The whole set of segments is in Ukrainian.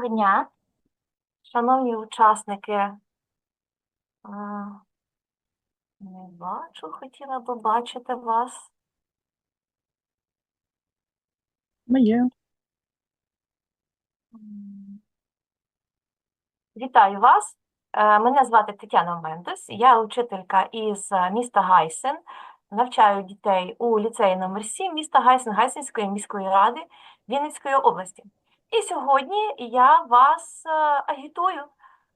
Доброго дня, шановні учасники. Не бачу, хотіла би бачити вас. Моє. М. Вітаю вас. Е, Мене звати Тетяна Мендес. Я учителька із е, міста Гайсен. Навчаю дітей у ліцеї номер 7 міста Гайсен Гайсенської міської ради Вінницької області. І сьогодні я вас е, агітую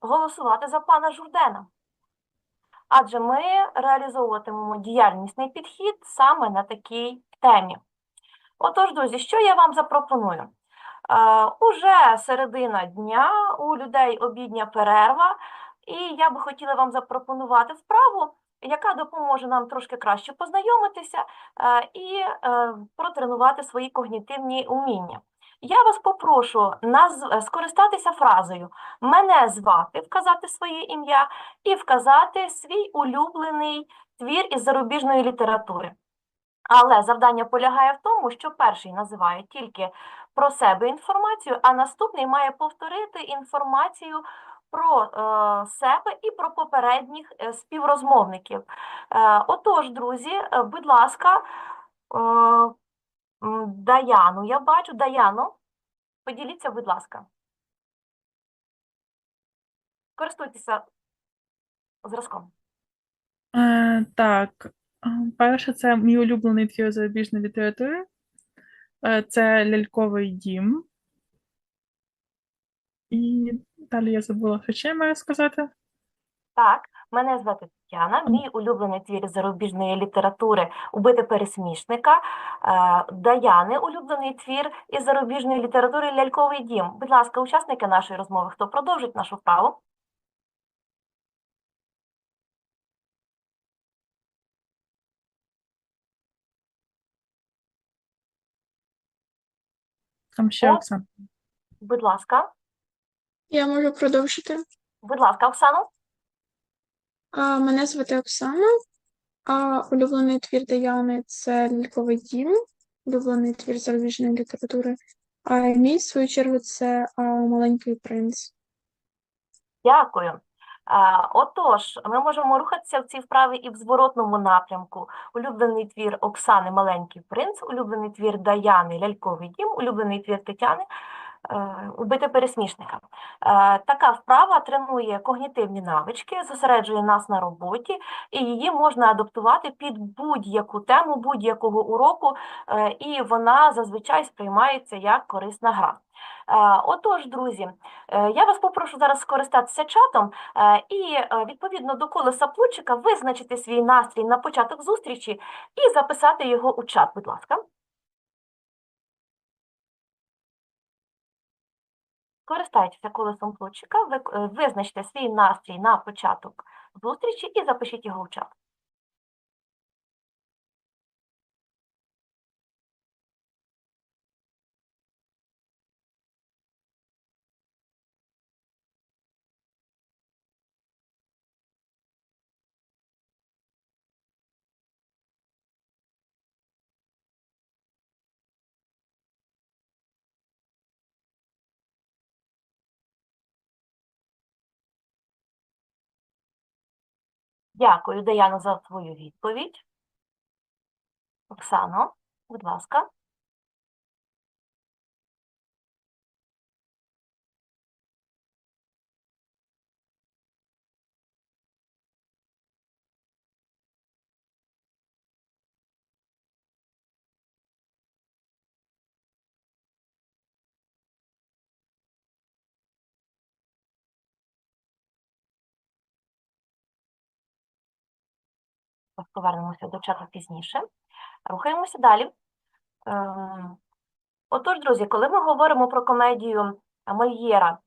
голосувати за пана Журдена. Адже ми реалізовуватимемо діяльнісний підхід саме на такій темі. Отож, друзі, що я вам запропоную? Е, Уже середина дня, у людей обідня перерва, і я би хотіла вам запропонувати вправу, яка допоможе нам трошки краще познайомитися е, і е, протренувати свої когнітивні уміння. Я вас попрошу наз... е, скористатися фразою мене звати, вказати своє ім'я і вказати свій улюблений твір із зарубіжної літератури. Але завдання полягає в тому, що перший називає тільки про себе інформацію, а наступний має повторити інформацію про е, себе і про попередніх е, співрозмовників. Отож, друзі, будь ласка, Даяну, я бачу. Даяно, поділіться, будь ласка. Користуйтеся зразком. Е, так, е, перше, це мій улюблений твір зарубіжної літератури. Е, це Ляльковий дім. І далі я забула, що ще маю сказати. Так, мене звати Тетяна. Мій улюблений твір зарубіжної літератури Убити пересмішника. Е, Даяни улюблений твір із зарубіжної літератури Ляльковий дім. Будь ласка, учасники нашої розмови, хто продовжить нашу вправу? Там ще Оксана. Будь ласка, Я можу продовжити. будь ласка, Оксано. Мене звати Оксана. А улюблений твір Даяни це Ляльковий дім, улюблений твір зарубіжної літератури. А мій, в свою чергу, це Маленький принц. Дякую. Отож, ми можемо рухатися в цій вправі і в зворотному напрямку. Улюблений твір Оксани Маленький принц, улюблений твір Даяни Ляльковий дім, улюблений твір Тетяни Убити пересмішника. Е, Така вправа тренує когнітивні навички, зосереджує нас на роботі, і її можна адаптувати під будь-яку тему будь-якого уроку, е, і вона зазвичай сприймається як корисна гра. Е, Отож, друзі, е, я вас попрошу зараз скористатися чатом е, і е, відповідно до колеса плучика визначити свій настрій на початок зустрічі і записати його у чат, будь ласка. Користайтеся колесом плучика, е, визначте свій настрій на початок зустрічі і запишіть його в чат. Дякую, Даяна, за твою відповідь. Оксано, будь ласка. Повернемося до чату пізніше. Рухаємося далі. Ем, Отож, друзі, коли ми говоримо про комедію Мольєра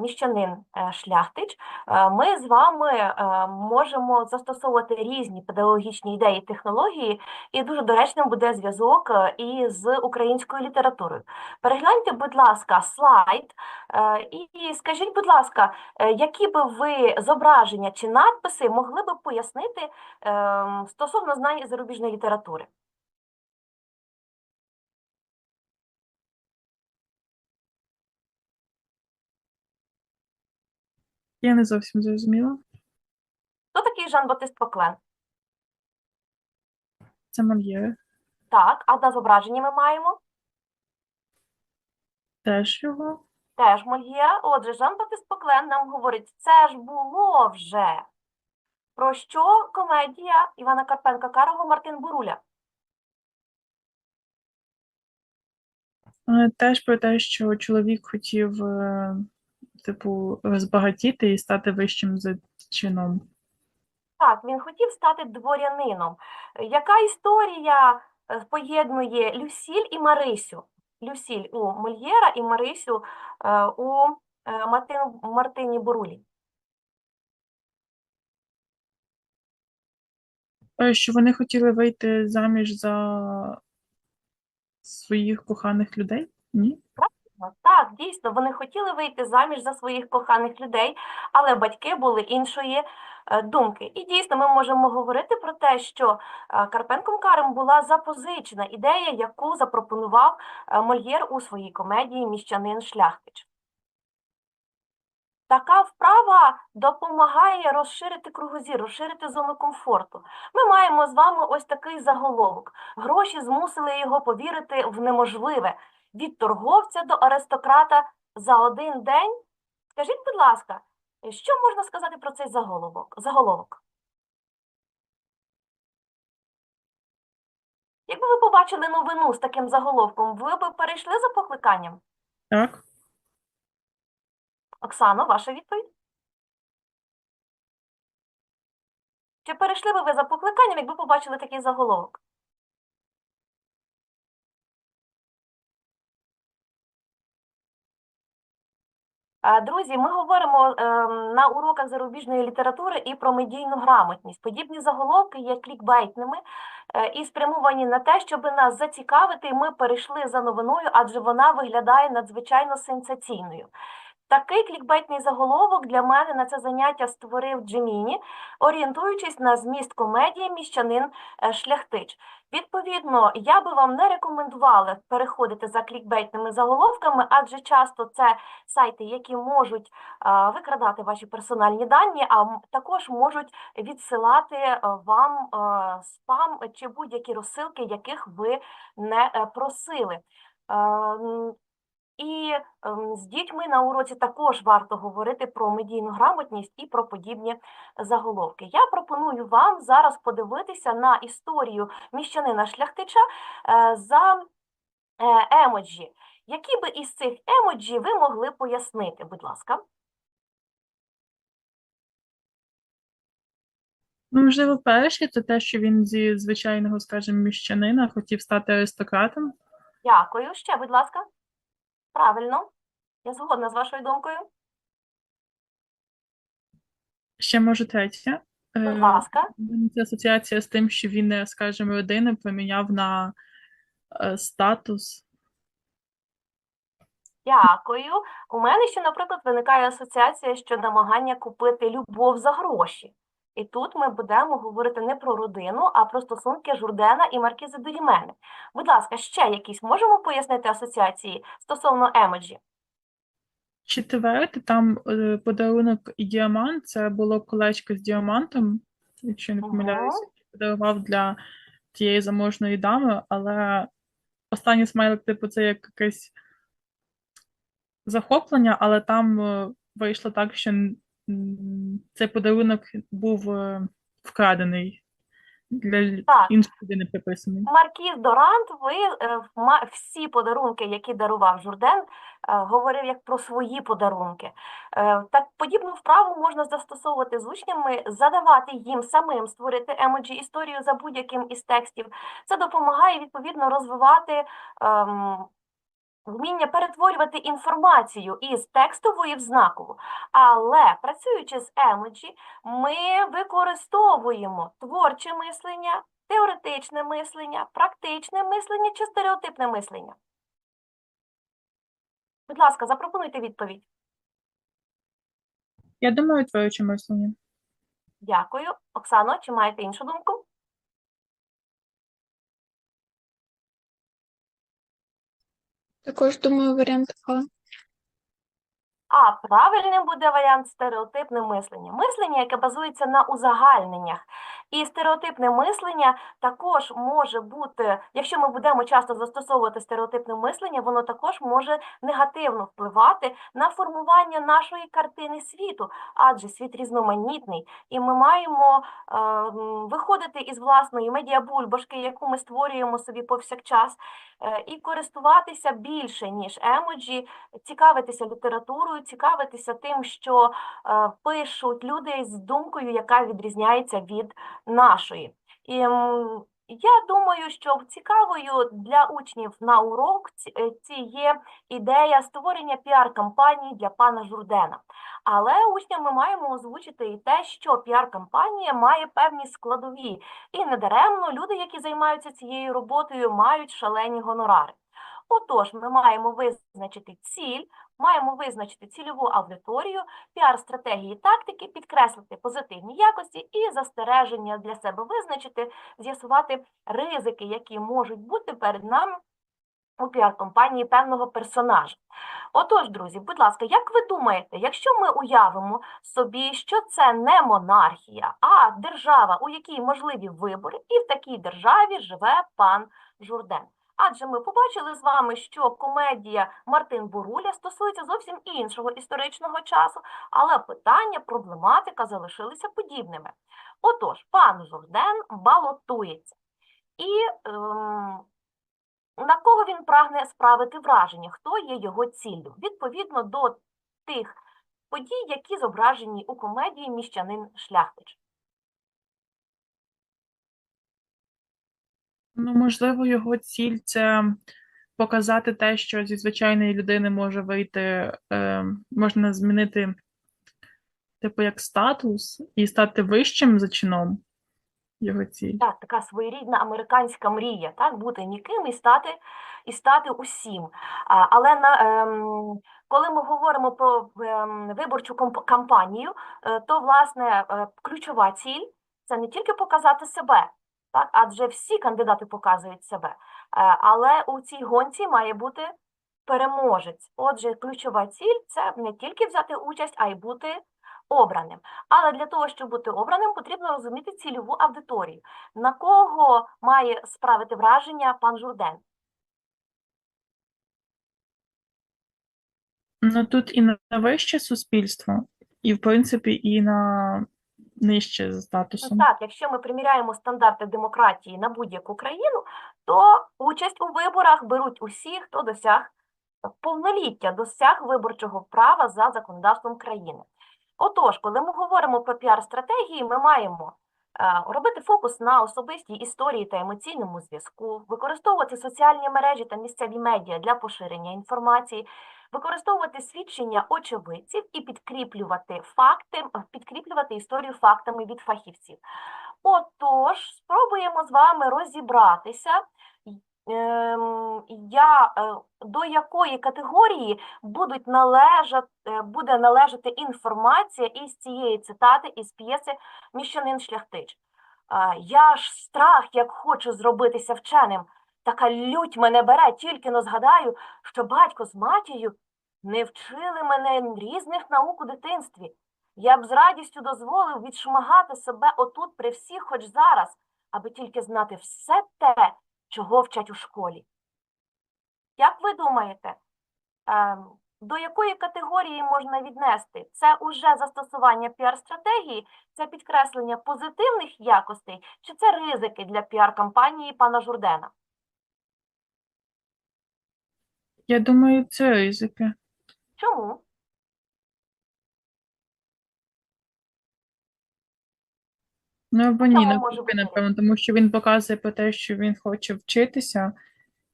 Міщанин е, Шляхтич, е, ми з вами е, можемо застосовувати різні педагогічні ідеї технології, і дуже доречним буде зв'язок е, із українською літературою. Перегляньте, будь ласка, слайд е, і скажіть, будь ласка, е, які би ви зображення чи надписи могли би пояснити ем, стосовно знань зарубіжної літератури? Я не зовсім зрозуміла. Хто такий Жан-Батист Коклен? Це Мольєр. Так, а на зображенні ми маємо Теж його. теж Мольєра. Отже, Жан-Батист Коклен нам говорить, це ж було вже. Про що комедія Івана Карпенка Карого Мартин Буруля? Е, Теж про те, що чоловік хотів, е, типу, розбагатіти і стати вищим за чином. Так, він хотів стати дворянином. Яка історія е, поєднує Люсіль і Марисю? Люсіль у Мольєра і Марисю е, у е, Мартин, Мартині Бурулі. Е, Що вони хотіли вийти заміж за своїх коханих людей? Ні? Ну, Так, дійсно, вони хотіли вийти заміж за своїх коханих людей, але батьки були іншої е, думки. І дійсно, ми можемо говорити про те, що е, Карпенком Карем була запозичена ідея, яку запропонував е, Мольєр у своїй комедії Міщанин Шляхтич. Така вправа допомагає розширити кругозір, розширити зону комфорту. Ми маємо з вами ось такий заголовок. Гроші змусили його повірити в неможливе від торговця до аристократа за один день. Скажіть, будь ласка, що можна сказати про цей заголовок? заголовок? Якби ви побачили новину з таким заголовком, ви б перейшли за покликанням? Так. Оксано, ваша відповідь? Чи перейшли би ви за покликанням, якби побачили такий заголовок? Друзі, ми говоримо ем, на уроках зарубіжної літератури і про медійну грамотність. Подібні заголовки є клікбейтними е, і спрямовані на те, щоб нас зацікавити, і ми перейшли за новиною, адже вона виглядає надзвичайно сенсаційною. Такий клікбейтний заголовок для мене на це заняття створив Джеміні, орієнтуючись на зміст комедії «Міщанин е, Шляхтич». Відповідно, я би вам не рекомендувала переходити за клікбейтними заголовками, адже часто це сайти, які можуть викрадати ваші персональні дані, а також можуть відсилати е, вам е, спам чи будь-які розсилки, яких ви не е, просили. І ем, з дітьми на уроці також варто говорити про медійну грамотність і про подібні заголовки. Я пропоную вам зараз подивитися на історію міщанина шляхтича е, за е, емоджі. Які би із цих емоджі ви могли пояснити, будь ласка? Ну, можливо, перший це те, що він зі звичайного, скажімо, міщанина хотів стати аристократом. Дякую. Ще, будь ласка. Правильно. Я згодна з вашою думкою. Ще може. Будь Е, ласка. Це асоціація з тим, що він, е, скажімо, родини поміняв на е, статус. Дякую. У мене ще, наприклад, виникає асоціація, що намагання купити любов за гроші. І тут ми будемо говорити не про родину, а про стосунки Журдена і Маркізи Дорімени. Будь ласка, ще якісь можемо пояснити асоціації стосовно емоджі? Четверте, там е, подарунок і діамант. Це було колечко з діамантом, якщо не Ага. помиляюся, подарував для тієї заможної дами, але останній смайлик, типу, це як якесь захоплення, але там е, вийшло так, що цей подарунок був е, вкрадений для Так. іншої людини приписаний. Маркіз Дорант, ви е, ма- всі подарунки, які дарував Журден, е, говорив як про свої подарунки. Е, Так подібну вправу можна застосовувати з учнями, задавати їм самим створити емоджі історію за будь-яким із текстів. Це допомагає відповідно розвивати ем, вміння перетворювати інформацію із текстової в знакову. Але працюючи з емоджі, ми використовуємо творче мислення, теоретичне мислення, практичне мислення чи стереотипне мислення. Будь ласка, запропонуйте відповідь. Я думаю, творче мислення. Дякую. Оксано, чи маєте іншу думку? Також думаю, варіант А. А правильним буде варіант стереотипне мислення. Мислення, яке базується на узагальненнях. І стереотипне мислення також може бути, якщо ми будемо часто застосовувати стереотипне мислення, воно також може негативно впливати на формування нашої картини світу, адже світ різноманітний, і ми маємо е, виходити із власної медіабульбашки, яку ми створюємо собі повсякчас, е, і користуватися більше, ніж емоджі, цікавитися літературою, цікавитися тим, що е, пишуть люди з думкою, яка відрізняється від нашої. І я думаю, що цікавою для учнів на урок е, ці є ідея створення піар-кампанії для пана Журдена. Але учням ми маємо озвучити і те, що піар-кампанія має певні складові. І недаремно люди, які займаються цією роботою, мають шалені гонорари. Отож, ми маємо визначити ціль, маємо визначити цільову аудиторію, піар-стратегії, тактики, підкреслити позитивні якості і застереження для себе визначити, з'ясувати ризики, які можуть бути перед нами у піар-компанії певного персонажа. Отож, друзі, будь ласка, як ви думаєте, якщо ми уявимо собі, що це не монархія, а держава, у якій можливі вибори, і в такій державі живе пан Журден? Адже ми побачили з вами, що комедія Мартин Буруля стосується зовсім іншого історичного часу, але питання, проблематика залишилися подібними. Отож, пан Журден балотується. І ем, на кого він прагне справити враження, хто є його ціллю, відповідно до тих подій, які зображені у комедії Міщанин Шляхтич. Ну, можливо, його ціль це показати те, що зі звичайної людини може вийти, е, можна змінити, типу, як статус і стати вищим за чином. Його ціль. Так, така своєрідна американська мрія, так, бути ніким і стати, і стати усім. А, але на, ем, коли ми говоримо про ем, виборчу кампанію, е, то, власне, е, ключова ціль – це не тільки показати себе, так, адже всі кандидати показують себе, Е, але у цій гонці має бути переможець. Отже, ключова ціль – це не тільки взяти участь, а й бути обраним. Але для того, щоб бути обраним, потрібно розуміти цільову аудиторію. На кого має справити враження пан Журден? Ну тут і на вище суспільство, і в принципі і на нижче за статусом. Так, якщо ми приміряємо стандарти демократії на будь-яку країну, то участь у виборах беруть усі, хто досяг повноліття, досяг виборчого права за законодавством країни. Отож, коли ми говоримо про піар-стратегії, ми маємо е, робити фокус на особистій історії та емоційному зв'язку, використовувати соціальні мережі та місцеві медіа для поширення інформації, використовувати свідчення очевидців і підкріплювати факти, підкріплювати історію фактами від фахівців. Отож, спробуємо з вами розібратися, ем, я, е, до якої категорії будуть належати, е, буде належати інформація із цієї цитати із п'єси Міщанин Шляхтич. Я ж страх, як хочу зробитися вченим. Така лють мене бере, тільки но згадаю, що батько з матір'ю не вчили мене різних наук у дитинстві. Я б з радістю дозволив відшмагати себе отут при всіх, хоч зараз, аби тільки знати все те, чого вчать у школі. Як ви думаєте, ем, до якої категорії можна віднести? Це уже застосування піар-стратегії, це підкреслення позитивних якостей, чи це ризики для піар-кампанії пана Журдена? Я думаю, це ризики. Чому? Ну або Чому ні, може навпаки, бути напевно, тому що він показує про те, що він хоче вчитися,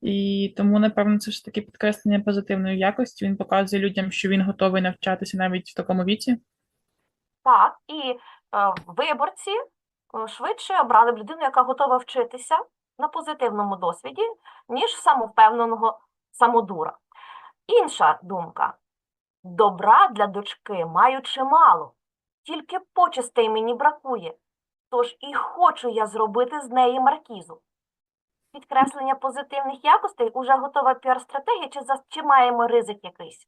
і тому, напевно, це ж таки підкреслення позитивної якості. Він показує людям, що він готовий навчатися навіть в такому віці. Так, і е, виборці е, швидше обрали б людину, яка готова вчитися на позитивному досвіді, ніж самовпевненого самодура. Інша думка. Добра для дочки маю чимало, тільки почестей мені бракує, тож і хочу я зробити з неї маркізу. Підкреслення позитивних якостей уже готова піар-стратегія, чи, за- чи маємо ризик якийсь?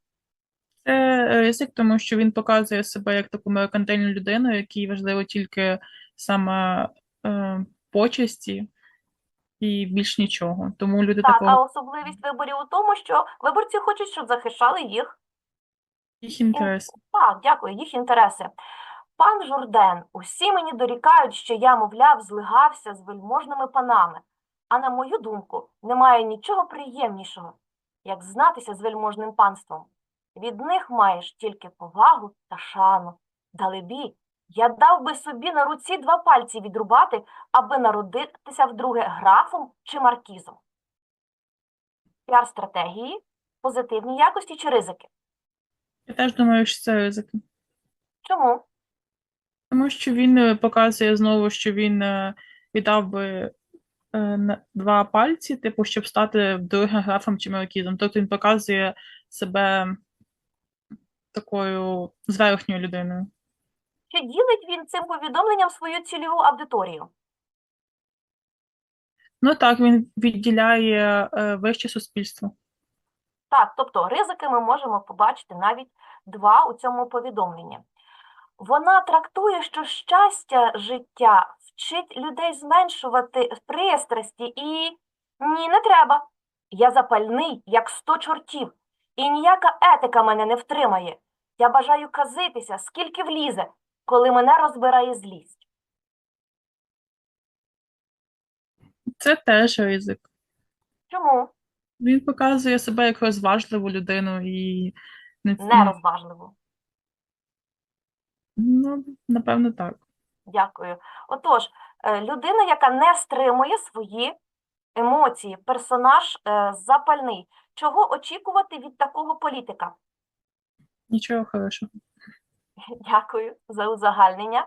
Це ризик, тому що він показує себе як таку меркантильну людину, якій важливо тільки саме е, почесті і більш нічого. Тому люди Так, а особливість виборів у тому, що виборці хочуть, щоб захищали їх. Їх інтерес. Так, дякую, їх інтереси. Пан Журден, усі мені дорікають, що я, мовляв, злигався з вельможними панами. А на мою думку, немає нічого приємнішого, як знатися з вельможним панством. Від них маєш тільки повагу та шану. Далебі, я дав би собі на руці два пальці відрубати, аби народитися вдруге графом чи маркізом. Піар-стратегії, позитивні якості чи ризики? Я теж думаю, що це ризик. Чому? Тому що він е, показує знову, що він е, віддав би е, на- два пальці, типу, щоб стати другим графом чи маркізом. Тобто він показує себе такою зверхньою людиною. Чи ділить він цим повідомленням свою цільову аудиторію? Ну так, він відділяє е, вище суспільство. Так, тобто ризики ми можемо побачити навіть два у цьому повідомленні. Вона трактує, що щастя життя вчить людей зменшувати пристрасті і ні, не треба. Я запальний, як сто чортів, і ніяка етика мене не втримає. Я бажаю казитися, скільки влізе, коли мене розбирає злість. Це теж ризик. Чому? Він показує себе як розважливу людину і не, Нерозважливо. ну, напевно, так. Дякую. Отож, е, людина, яка не стримує свої емоції, персонаж е, запальний. Чого очікувати від такого політика? Нічого хорошого. Дякую за узагальнення.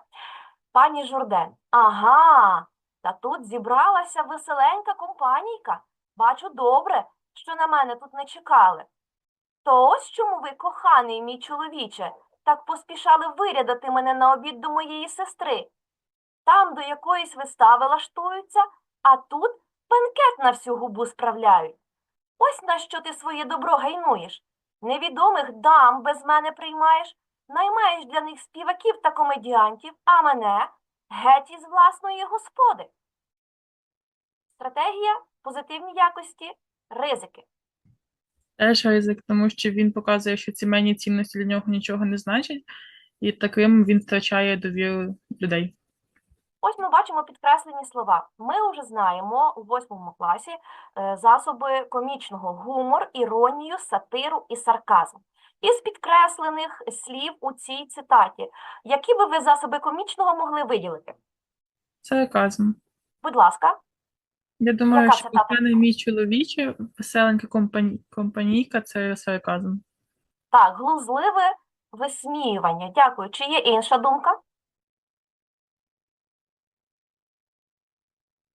Пані Журден, ага, та тут зібралася веселенька компанійка. Бачу добре, що на мене тут не чекали. То ось чому ви, коханий мій чоловіче, так поспішали вирядати мене на обід до моєї сестри. Там до якоїсь вистави лаштуються, а тут бенкет на всю губу справляють. Ось на що ти своє добро гайнуєш. Невідомих дам без мене приймаєш, наймаєш для них співаків та комедіантів, а мене геть із власної господи. Стратегія, позитивні якості, ризики. Теж ризик, тому що він показує, що сімейні цінності для нього нічого не значать, і таким він втрачає довіру людей. Ось ми бачимо підкреслені слова. Ми вже знаємо у восьмому класі е, засоби комічного гумор, іронію, сатиру і сарказм. Із підкреслених слів у цій цитаті, які би ви засоби комічного могли виділити? Сарказм. Будь ласка, Я думаю, Яка що коханий мій чоловіче, веселенька компані... компанійка це сарказм. так, глузливе висміювання. Дякую. Чи є інша думка?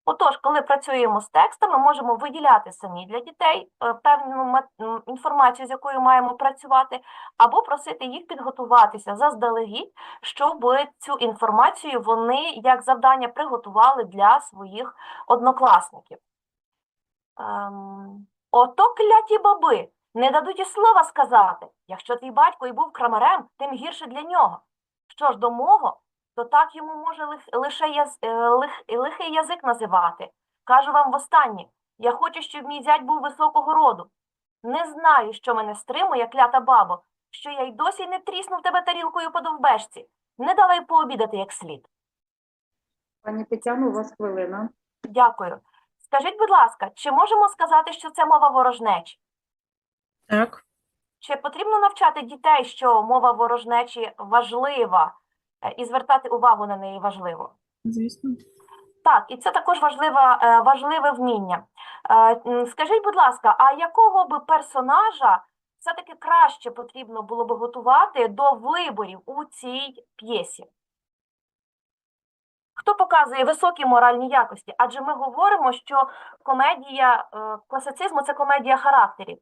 Отож, коли працюємо з текстами, можемо виділяти самі для дітей е, певну інформацію, з якою маємо працювати, або просити їх підготуватися заздалегідь, щоб цю інформацію вони як завдання приготували для своїх однокласників. Ем, ото кляті баби не дадуть і слова сказати. Якщо твій батько і був крамарем, тим гірше для нього. Що ж до мого, то так йому може лих, лише яз, е, лих, лихий язик називати. Кажу вам востаннє, я хочу, щоб мій зять був високого роду. Не знаю, що мене стримує, клята бабо, що я й досі не тріснув тебе тарілкою по довбешці. Не дала пообідати як слід. Пані Тетяно, у вас хвилина. Дякую. Скажіть, будь ласка, чи можемо сказати, що це мова ворожнечі? Так, Чи потрібно навчати дітей, що мова ворожнечі важлива, і звертати увагу на неї важливо? звісно. Так, і це також важливе, важливе вміння. Е, Скажіть, будь ласка, а якого би персонажа все-таки краще потрібно було би готувати до виборів у цій п'єсі? Хто показує високі моральні якості? Адже ми говоримо, що комедія е, класицизму це комедія характерів.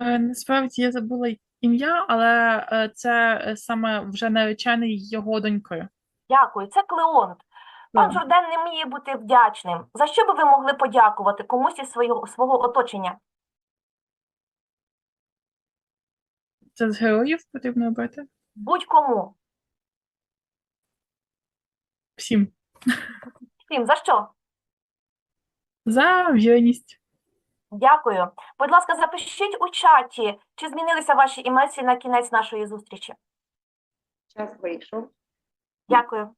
Е, Насправді я забула ім'я, але е, це е, саме вже наречений його доньки. Дякую, це Клеонт. Пан. Журден не вміє бути вдячним. За що би ви могли подякувати комусь із свого, свого оточення? Це з героїв потрібно робити? Будь-кому. Всім. Всім, за що? За вірність. Дякую. Будь ласка, запишіть у чаті, чи змінилися ваші емоції на кінець нашої зустрічі. Час вийшов. Дякую.